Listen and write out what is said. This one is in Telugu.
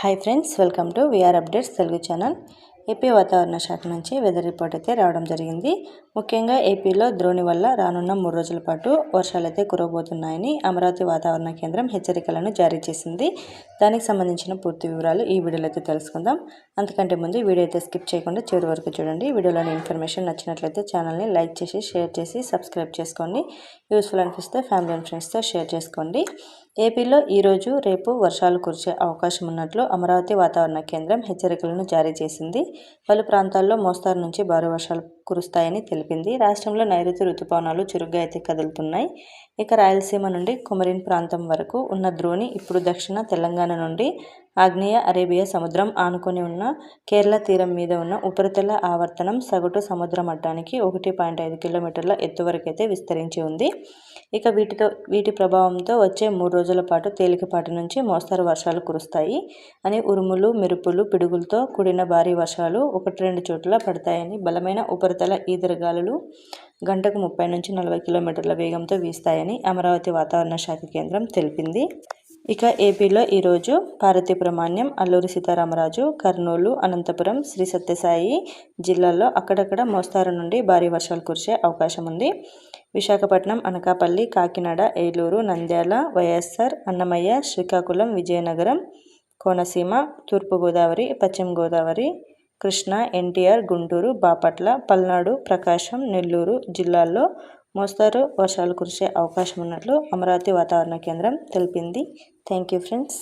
Hi friends welcome to VR updates Telugu channel AP వాతావరణ శాఖ నుంచి వెదర్ రిపోర్ట్ అయితే రావడం జరిగింది. ముఖ్యంగా ఏపీలో ద్రోణి వల్ల రానున్న మూడు రోజుల పాటు వర్షాలైతే కురవబోతున్నాయని అమరావతి వాతావరణ కేంద్రం హెచ్చరికలను జారీ చేసింది. దానికి సంబంధించిన పూర్తి వివరాలు ఈ వీడియోలో అయితే తెలుసుకుందాం. అంతకంటే ముందు వీడియో అయితే స్కిప్ చేయకుండా చివరి వరకు చూడండి. వీడియోలోని ఇన్ఫర్మేషన్ నచ్చినట్లయితే ఛానల్ని లైక్ చేసి షేర్ చేసి సబ్స్క్రైబ్ చేసుకోండి. యూస్ఫుల్ అనిపిస్తే ఫ్యామిలీ అండ్ ఫ్రెండ్స్తో షేర్ చేసుకోండి. ఏపీలో ఈరోజు రేపు వర్షాలు కురిసే అవకాశం ఉన్నట్లు అమరావతి వాతావరణ కేంద్రం హెచ్చరికలను జారీ చేసింది. పలు ప్రాంతాల్లో మోస్తారు నుంచి భారీ వర్షాలు కురుస్తాయని తెలిపింది. రాష్ట్రంలో నైరుతి రుతుపవనాలు చురుగ్గా అయితే కదులుతున్నాయి. ఇక రాయలసీమ నుండి కుమరిన్ ప్రాంతం వరకు ఉన్న ద్రోణి ఇప్పుడు దక్షిణ తెలంగాణ నుండి ఆగ్నేయ అరేబియా సముద్రం ఆనుకొని ఉన్న కేరళ తీరం మీద ఉన్న ఉపరితల ఆవర్తనం సగటు సముద్ర మట్టానికి ఒకటి పాయింట్ ఐదు కిలోమీటర్ల ఎత్తు వరకైతే విస్తరించి ఉంది. ఇక వీటితో వీటి ప్రభావంతో వచ్చే మూడు రోజుల పాటు తేలికపాటి నుంచి మోస్తరు వర్షాలు కురుస్తాయి అని ఉరుములు మెరుపులు పిడుగులతో కూడిన భారీ వర్షాలు ఒకటి రెండు చోట్ల పడతాయని బలమైన ఉపరితల ఈదరగాలులు గంటకు ముప్పై నుంచి నలభై కిలోమీటర్ల వేగంతో వీస్తాయని అమరావతి వాతావరణ శాఖ కేంద్రం తెలిపింది. ఇక ఏపీలో ఈరోజు పార్వతీపురమాన్యం అల్లూరి సీతారామరాజు కర్నూలు అనంతపురం శ్రీ సత్యసాయి జిల్లాల్లో అక్కడక్కడ మోస్తారు నుండి భారీ వర్షాలు కురిసే అవకాశం ఉంది. విశాఖపట్నం అనకాపల్లి కాకినాడ ఏలూరు నంద్యాల వైఎస్ఆర్ అన్నమయ్య శ్రీకాకుళం విజయనగరం కోనసీమ తూర్పుగోదావరి పశ్చిమ గోదావరి కృష్ణ ఎన్టీఆర్ గుంటూరు బాపట్ల పల్నాడు ప్రకాశం నెల్లూరు జిల్లాల్లో మోస్తారు వర్షాలు కురిసే అవకాశం ఉన్నట్లు అమరావతి వాతావరణ కేంద్రం తెలిపింది. Thank you friends.